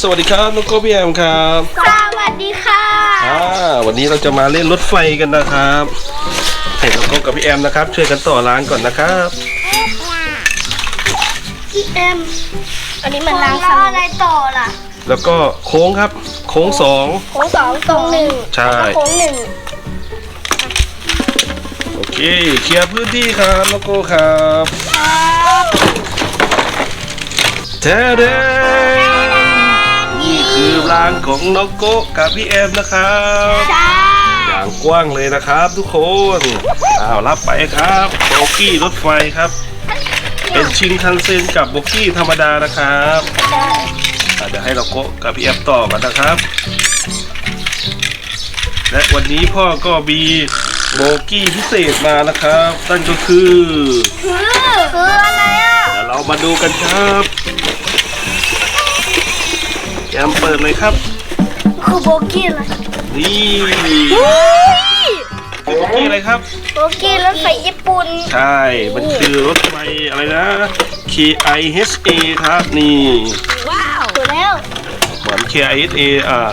สวัสดีครับน้องโกพี่แอมครับสวัสดีค่ะอ่าวันนี้เราจะมาเล่นรถไฟกันนะครับให้น้องโกกับพี่แอมนะครับ ช่วยกันต่อรางก่อนนะครับพี่เอ็มอันนี้มันล้างแล้วอะไรต่อล่ะ แล้วก็โค้งครับ โค้งสองโค้งสองตรงหนึ่งใช่โค้งหนึ่งโอเคเคลียร์พื้นที่ครับน้องโกครับครับแท้เด้นี่คือ รางของน้องโกกับพี่แอมนะครับจ้าอย่างกว้างเลยนะครับทุกคนอ้าวรับไปครับโบกี้รถไฟครับ เป็นชิงคันเซ็นกับโบกี้ธรรมดานะครับอะเดี๋ยวให้เราโกะกับพี่แอฟต่อกันนะครับ และวันนี้พ่อก็มีโบกี้พิเศษมานะครับนั่นก็คือ คือคืออะไรอะ เดี๋ยวเรามาดูกันครับ แอมเปิดเลยครับ คือโบกี้เหรอนี่คือโบกี้อะไรครับ โบกี้รถไฟญี่ปุ่น ใช่ มันคือรถไฟอะไรนะ KIHA ครับนี่ ว้าวถูกแล้ว เหมือน KIHA อ่า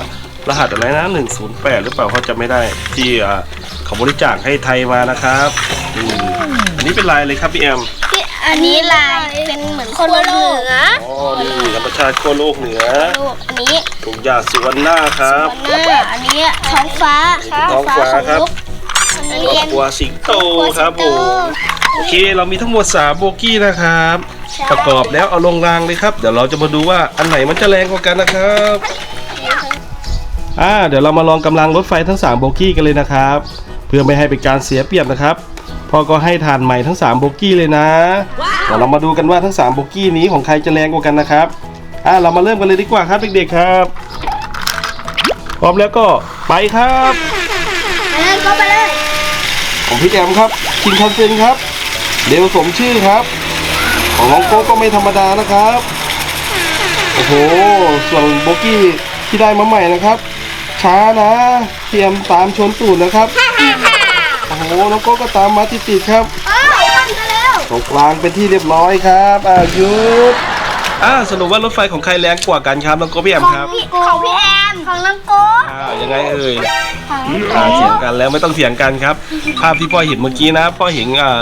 รหัสอะไรนะ 108 หรือเปล่าเขาจะไม่ได้ ที่อ่าเขาบริจาคให้ไทยมานะครับอืมอันนี้เป็นลายเลยครับพี่แอม พี่ อันนี้ลายเป็นเหมือนคนเหนืออ๋อนี่ธรรมชาติขั้วโลกเหนือลูกอันนี้ถุงยาสุวรรณาครับหน้าอันนี้ท้องฟ้าท้องฟ้าครับอันคนี้รอบครัวสิงโตครับผมโอเคเรามีทั้งหมด3โบกี้นะครับ ประกอบแล้วเอาลงรางเลยครับ เดี๋ยวเราจะมาดูว่าอันไหนมันจะแรงกว่ากันนะครับอ่าเดี๋ยวเรามาลองกำลังรถไฟทั้ง3โบกี้กันเลยนะครับ เพื่อไม่ให้เป็นการเสียเปรียบนะครับ พ่อก็ให้ทานใหม่ทั้ง3โบกี้เลยนะเดี๋ยวเรามาดูกันว่าทั้ง3โบกี้นี้ของใครจะแรงกว่ากันนะครับอ่าเรามาเริ่มกันเลยดีกว่าครับเด็กๆครับพร้อมแล้วก็ไปครับไปเลยก็ไปเลยของพี่แอมครับคิงคันเซนครับเร็วสมชื่อครับ ของน้องโก้ก็ไม่ธรรมดานะครับโอ้โหส่วนโบกี้ที่ได้มาใหม่นะครับ ช้านะพี่แอมตามชนตูดนะครับ โอ้โหน้องโก้ก็ตามมาติดๆครับเอ้าปั้นกันแล้วตรงกลางเป็นที่เรียบร้อยครับอ่าหยุดอ่าสรุปว่ารถไฟของใครแรงกว่ากันครับน้องโก้พี่แอมครับพี่ของพี่แอมของน้องโก้อ่ายังไงเอ่ยของอ่าเถียงกันแล้วไม่ต้องเถียงกันครับ ภาพที่พ่อเห็นเมื่อกี้นะพ่อเห็นอ่า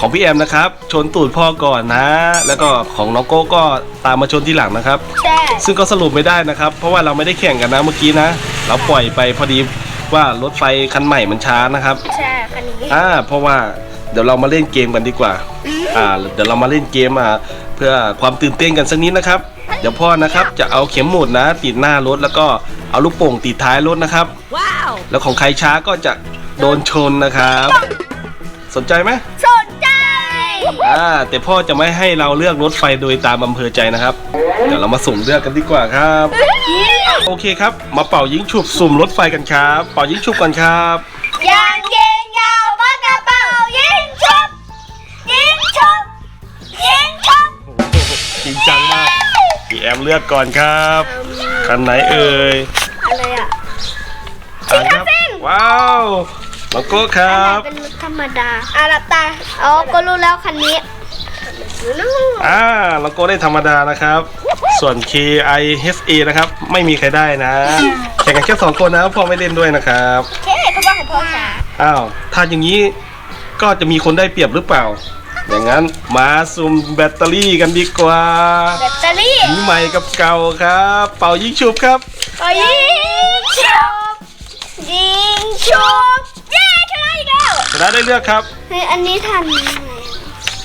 ของพี่แอมนะครับ ชนตูดพ่อก่อนนะ แล้วก็ของน้องโก้ก็ตามมาชนที่หลังนะครับแช่ซึ่งก็สรุปไม่ได้นะครับ เพราะว่าเราไม่ได้แข่งกันนะเมื่อกี้นะ เราปล่อยไปพอดี ว่ารถไฟคันใหม่มันช้านะครับแช่คันนี้อ่าเพราะว่าเดี๋ยวเรามาเล่นเกมกันดีกว่าอ่า เดี๋ยวเรามาเล่นเกมอะเพื่อความตื่นเต้นกันสักนิดนะครับ เดี๋ยวพ่อนะครับจะเอาเข็มหมุดนะ ติดหน้ารถแล้วก็เอาลูกโป่งติดท้ายรถนะครับว้าวแล้วของใครช้าก็จะโดนชนนะครับ สนใจไหมสนใจ อ่าแต่พ่อจะไม่ให้เราเลือกรถไฟโดยตามอำเภอใจนะครับ เดี๋ยวเรามาสุ่มเลือกกันดีกว่าครับ โอเคครับ มาเป่ายิงฉุบสุ่มรถไฟกันครับ เป่ายิงฉุบกันครับ ยางเกงยาวปากกระเป๋ายิงชุบยิงชุบยิงชุบจริงจังมากพี่แอมเลือกก่อนครับคันไหนเอ่ยอะไรอะอ่านครับว้าว มาโก้ครับเป็นรถธรรมดาอะหลับตาอ๋อก็รู้แล้วคันนี้อ่ามาโก้ได้ธรรมดานะครับ ส่วน K I H A นะครับ ไม่มีใครได้นะแข่งกันแค่สองคนนะพ่อไม่เล่นด้วยนะครับเท่เขาบอกของพ่อจ๋าอ้าวถ้าอย่างนี้ก็จะมีคนได้เปรียบหรือเปล่า อย่างนั้นมาซุ่มแบตเตอรี่กันดีกว่าแบตเตอรี่มีใหม่กับเก่าครับ เป่ายิงฉุบครับอ๋อยิงชุบยิงชุบเย้ชนะอีก แล้วชนะได้เลือกครับ เฮ้ยอันนี้ทันไหม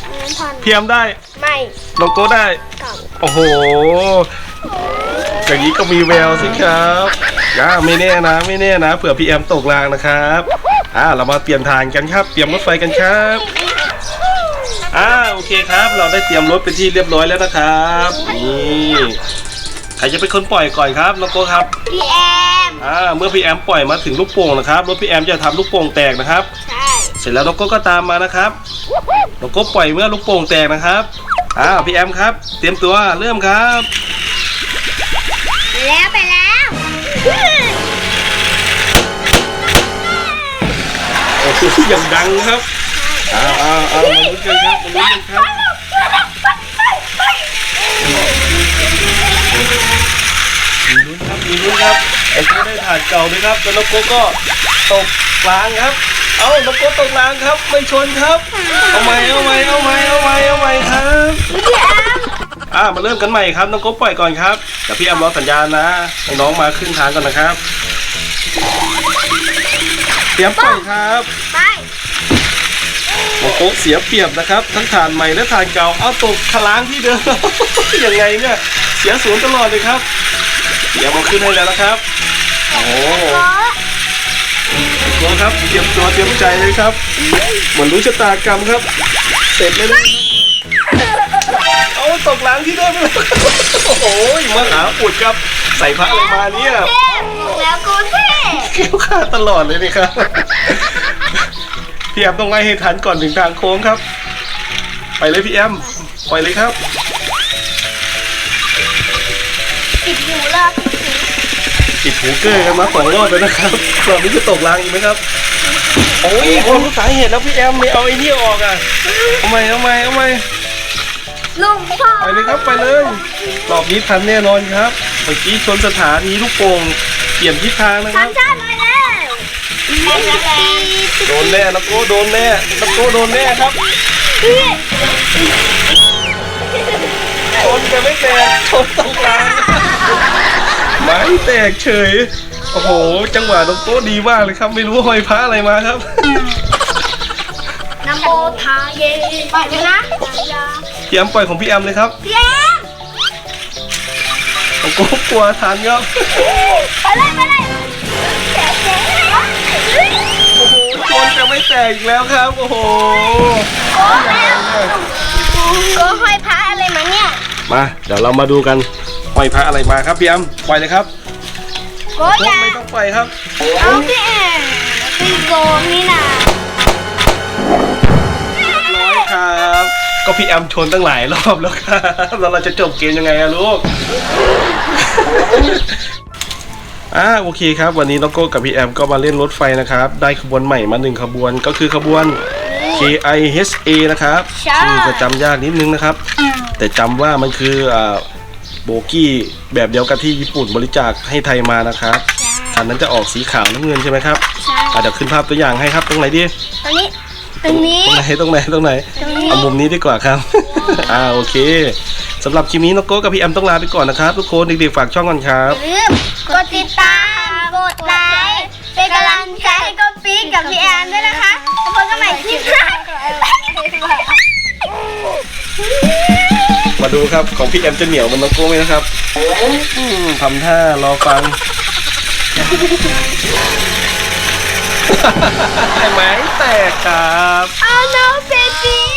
อันนั้นทันเพียมได้ไม่โลโก้ได้เก่าโอ้โห อย่างนี้ก็มีแววสิครับอ่าไม่แน่นะ ไม่แน่นะ เผื่อพี่แอมตกรางนะครับอ่าเรามาเปลี่ยนทางกันครับ เตรียมรถไฟกันครับอ่าโอเคครับ เราได้เตรียมรถเป็นที่เรียบร้อยแล้วนะครับนี่ใครจะเป็นคนปล่อยก่อนครับน้องโก้ครับพี่แอมอ่าเมื่อพี่แอมปล่อยมาถึงลูกโป่งนะครับรถพี่แอมจะทำลูกโป่งแตกนะครับใช่เสร็จแล้วน้องโก้ก็ตามมานะครับน้องโก้ปล่อยเมื่อลูกโป่งแตกนะครับอ่าพี่แอมครับ เตรียมตัวเริ่มครับไปแล้วไปแล้วโอ้โหอย่างดังครับอ้าวอ้าวอ้าวมาลุ้นกันครับมาลุ้นกันครับมีลุ้นครับไอ้โก้ได้ฐานเก่าด้วยครับแล้วน้องโก้ก็ตกกลางครับ เอาน้องโก้ตกกลางครับ ไม่ชนครับ เอาใหม่เอาใหม่เอาใหม่เอาใหม่เอาใหม่ครับพี่แอมอ่ามาเริ่มกันใหม่ครับน้องโก้ปล่อยก่อนครับเดี๋ยวพี่แอมรอสัญญาณนะให้น้องมาขึ้นทางก่อนนะครับเตรียมปล่อยครับไปน้องโก้เสียเปรียบนะครับ ทั้งฐานใหม่และฐานเก่าเอาตกขลางที่เดิมยังไงเนี่ยเสียศูนย์ตลอดเลยครับเดี๋ยวมาขึ้นให้แล้วนะครับ ครับเตรียมตัวเตรียมใจเลยครับเหมือนรู้ชะตากรรมครับ เสร็จเลยนะเอาตกหลังที่เดิมไปแล้วโอ้โหมหาอุดครับ ใส่พระอะไรมาเนี่ยเทพแล้วกูเทพเกี่ยวขาดตลอดเลยนี่ครับพี่แอมต้องไล่ให้ทันก่อนถึงทางโค้งครับ ไปเลยพี่แอมปล่อยเลยครับ ปิดหูเกอร์กันมาสองรอบแล้วนะครับรอบนี้จะตกรางอีกไหมครับ โอ้ยคนรู้สาเหตุแล้วพี่แอมไม่เอาไอ้นี่ออกอะเอาไหมเอาไหมเอาไหมลุงพ่อไปเลยครับไปเลยรอบนี้ทันแน่นอนครับเมื่อกี้ชนสถานีลูกโป่งเปลี่ยนทิศทางนะคสารัมบชาติมาแล้วแรงแรงโดนแน่นะโก้โดนแน่นะโก้โดนแน่ครับพี่ชนแต่ไม่แตกชนตรงกลาง ไม้แตกเฉย โอ้โห จังหวะน้องโก้ดีมากเลยครับ ไม่รู้ว่าห้อยพระอะไรมาครับนะโมทาเยไปเลยนะพี่แอมปล่อยของพี่แอมเลยครับพี่แอมน้องโก้กลัวทันครับ ไปเลยไปเลยเจ๊เจ๊โอ้โหชนแต่ไม่แตกอีกแล้วครับ โอ้โหโอ้แม่ก็ห้อยพระอะไรมาเนี่ย มา เดี๋ยวเรามาดูกัน ห้อยพระอะไรมาครับพี่แอมปล่อยเลยครับโอ้ยาไม่ต้องปล่อยครับ เอาพี่แอมเป็นโกงนี่นะร้อยครับ ก็พี่แอมชนตั้งหลายรอบแล้วครับแล้วเราจะจบเกมยังไงอะลูก อ่าโอเคครับ วันนี้น้องโก้กับพี่แอมก็มาเล่นรถไฟนะครับ ได้ขบวนใหม่มาหนึ่งขบวนก็คือขบวน KIHA นะครับ ชื่อจะจำยากนิดนึงนะครับ แต่จำว่ามันคืออ่า โบกี้แบบเดียวกับที่ญี่ปุ่นบริจาคให้ไทยมานะครับอันนั้นจะออกสีขาวน้ำเงินใช่ไหมครับใช่อะเดี๋ยวขึ้นภาพตัวอย่างให้ครับตรงไหนดีตรงนี้ ตรงนี้ ตรงไหนตรงไหนตรงไหนตรงนี้ เอามุมนี้ดีกว่าครับ อ่าโอเคสำหรับคลิปนี้น้องโก้กับพี่แอมต้องลาไปก่อนนะครับทุกคนเด็กๆฝากช่องก่อนครับ อย่าลืมกดติดตาม กดไลค์ เป็นกำลังใจให้ก็ปีกกับพี่แอนด้วยนะคะ แล้วพบกันใหม่คลิปหน้า มาดูครับของพี่แอมจะเหนียวเหมันน้องโก้ไหมนะครับอืมทำท่ารอฟังไม้แตกครับ Oh no baby